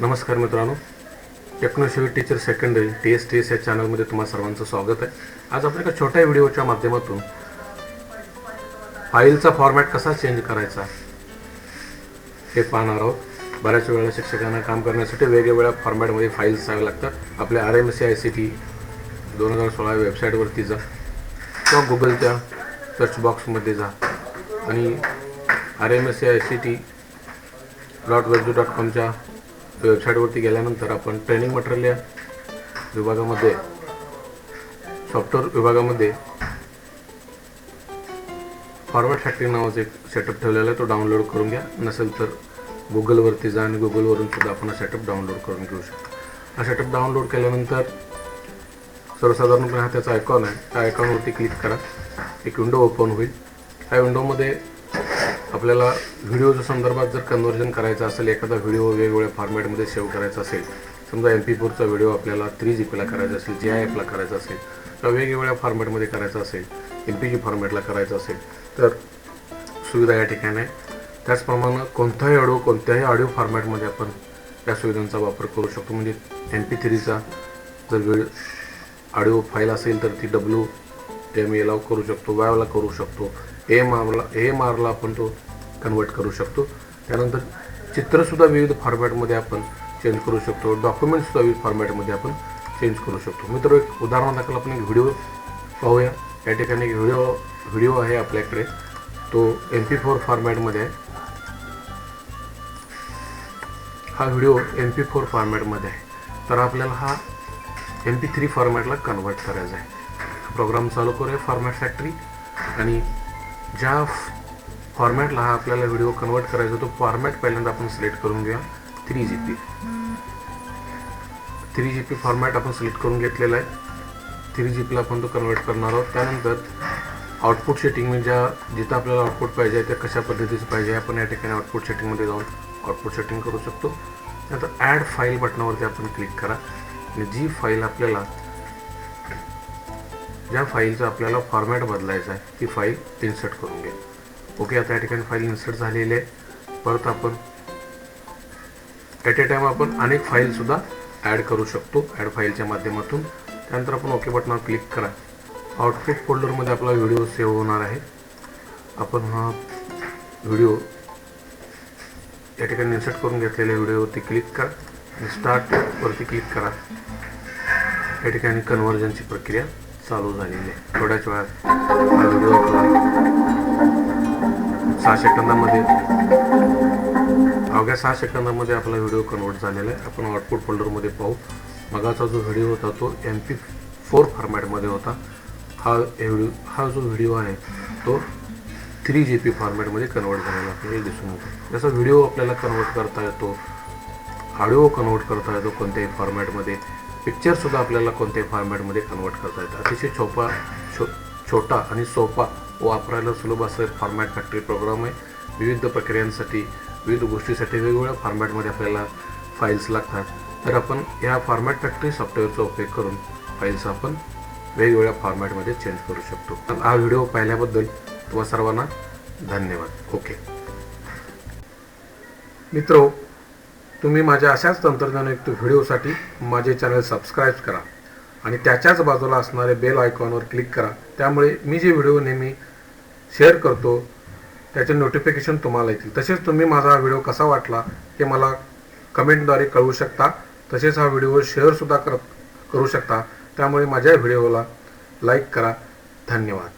नमस्कार मित्रांनो. Technoshivi teacher secondary T S T S या चॅनलमध्ये तुम्हाला सर्वांचं स्वागत आहे. आज आपण एका छोट्या व्हिडिओच्या माध्यमातून फाईलचा फॉर्मॅट कसा चेंज करायचा हे पाहणार आहोत. बऱ्याच वेळेला शिक्षकांना काम करण्यासाठी वेगवेगळ्या फॉर्मॅटमध्ये फाईल्स जाव्या लागतात. आपल्या R M C I C T दोन हजार सोळा वेबसाईटवरती जा किंवा गुगलच्या सर्च बॉक्समध्ये जा आणि R M S C I C T dot वेबजू dot कॉमच्या वेबसाईटवरती गेल्यानंतर आपण ट्रेनिंग मटेरियल या विभागामध्ये सॉफ्टवेअर विभागामध्ये फॉरवर्ड फॅक्टरी नावाचं एक सेटअप ठेवलेला आहे तो डाउनलोड करून घ्या. नसेल तर गुगलवरती जा आणि गुगलवरून सुद्धा आपण हा सेटअप डाउनलोड करून घेऊ शकतो. हा सेटअप डाउनलोड केल्यानंतर सर्वसाधारणपणे हा त्याचा आयकॉन आहे. त्या आयकॉनवरती क्लिक करा. एक विंडो ओपन होईल. त्या विंडोमध्ये आपल्याला व्हिडिओच्या संदर्भात जर कन्वर्जन करायचं असेल एखादा व्हिडिओ वेगवेगळ्या फॉर्मॅटमध्ये सेव्ह करायचा असेल समजा एम पी फोरचा व्हिडिओ आपल्याला थ्री जी पीला करायचा असेल जी आय एफला करायचा असेल किंवा वेगवेगळ्या फॉर्मॅटमध्ये करायचा असेल एम पी जी फॉर्मॅटला करायचं असेल तर सुविधा या ठिकाणी आहे. त्याचप्रमाणे कोणताही ऑडिओ कोणत्याही ऑडिओ फॉर्मॅटमध्ये आपण त्या सुविधांचा वापर करू शकतो. म्हणजे एम पी थ्रीचा जर व्हिडिओ ऑडिओ फाईल असेल तर ती डब्ल्यू एम एला करू शकतो वायला करू शकतो. ए मारला ए मारला आपण तो कन्वर्ट करू शकतो. त्यानंतर चित्रसुद्धा विविध फॉर्मॅटमध्ये आपण चेंज करू शकतो. डॉक्युमेंटसुद्धा विविध फॉर्मॅटमध्ये आपण चेंज करू शकतो. मित्र एक उदाहरणादाखल आपण एक व्हिडिओ पाहूया. या ठिकाणी एक व्हिडिओ व्हिडिओ आहे आपल्याकडे. तो एम पी फोर फॉर्मॅटमध्ये आहे. हा व्हिडिओ एम पी फोर फॉर्मॅटमध्ये आहे. तर आपल्याला हा एम पी थ्री फॉर्मॅटला कन्वर्ट करायचा आहे. प्रोग्राम चालू करूया फॉर्मॅट फॅक्टरी आणि ज्या फॉर्मॅटला हा आपल्याला व्हिडिओ कन्वर्ट करायचा तो फॉर्मॅट पहिल्यांदा आपण सिलेक्ट करून घेऊया. Three G P three G P format आपण सिलेक्ट करून घेतलेला आहे. थ्री जी पीला आपण तो कन्वर्ट करणार आहोत. त्यानंतर आउटपुट सेटिंग म्हणजे ज्या जिथं आपल्याला आउटपुट पाहिजे त्या कशा पद्धतीचं पाहिजे आपण या ठिकाणी आउटपुट सेटिंगमध्ये जाऊन आउटपुट सेटिंग करू शकतो. नंतर ॲड फाईल बटनावरती आपण क्लिक करा. आणि जी फाईल आपल्याला ज्या फाईलचा आपल्याला फॉर्मॅट बदलायचा आहे. ती फाईल इन्सर्ट करून घ्या ओके आता या ठिकाणी फाईल इन्सर्ट झालेली आहे. परत आपण ॲट ए टाईम आपण अनेक फाईलसुद्धा ॲड करू शकतो ॲड फाईलच्या माध्यमातून. त्यानंतर आपण ओके बटनावर क्लिक करा. आउटपुट फोल्डरमध्ये आपला व्हिडिओ सेव्ह होणार आहे. आपण हा व्हिडिओ या ठिकाणी इन्सर्ट करून घेतलेल्या व्हिडिओवरती क्लिक करा. आणि स्टार्टवरती क्लिक करा. या ठिकाणी कन्व्हर्जनची प्रक्रिया. चालू झालेली आहे. थोड्याच वेळात हा व्हिडिओ सहा सेकंदामध्ये अवघ्या सहा सेकंदामध्ये आपला व्हिडिओ कन्वर्ट झालेला आहे. आपण आउटपुट फोल्डरमध्ये पाहू. मगाचा जो व्हिडिओ होता तो एम पी फोर फॉर्मॅटमध्ये होता. हा व्हिडिओ हा जो व्हिडिओ आहे तो थ्री जी पी फॉर्मॅटमध्ये कन्वर्ट झालेला आपल्याला दिसून येतो. जसा व्हिडिओ आपल्याला कन्वर्ट करता येतो ऑडिओ कन्वर्ट करता येतो कोणत्याही फॉर्मॅटमध्ये पिक्चरसुद्धा आपल्याला कोणत्याही फॉर्मॅटमध्ये कन्वर्ट करता येतं. अतिशय छोपा छो छोटा आणि सोपा वापरायला सुलभ असं फॉर्मॅट फॅक्टरी प्रोग्राम आहे. विविध प्रक्रियांसाठी विविध गोष्टीसाठी वेगवेगळ्या फॉर्मॅटमध्ये आपल्याला फाईल्स लागतात. तर आपण या फॉर्मॅट फॅक्टरी सॉफ्टवेअरचा उपयोग करून फाईल्स आपण वेगवेगळ्या फॉर्मॅटमध्ये चेंज करू शकतो. तर हा व्हिडिओ पाहिल्याबद्दल तुम्हा सर्वांना धन्यवाद. ओके मित्रो तुम्ही माझ्या अशाच तंत्रज्ञानयुक्त व्हिडिओसाठी माझे चॅनल सबस्क्राईब करा आणि त्याच्याच बाजूला असणारे बेल आयकॉनवर क्लिक करा. त्यामुळे मी जे व्हिडिओ नेहमी शेअर करतो त्याचे नोटिफिकेशन तुम्हाला येतील. तसेच तुम्ही माझा व्हिडिओ कसा वाटला हे मला कमेंटद्वारे कळवू शकता. तसेच हा व्हिडिओ शेअरसुद्धा कर करू शकता. त्यामुळे माझ्या व्हिडिओला लाईक करा. धन्यवाद.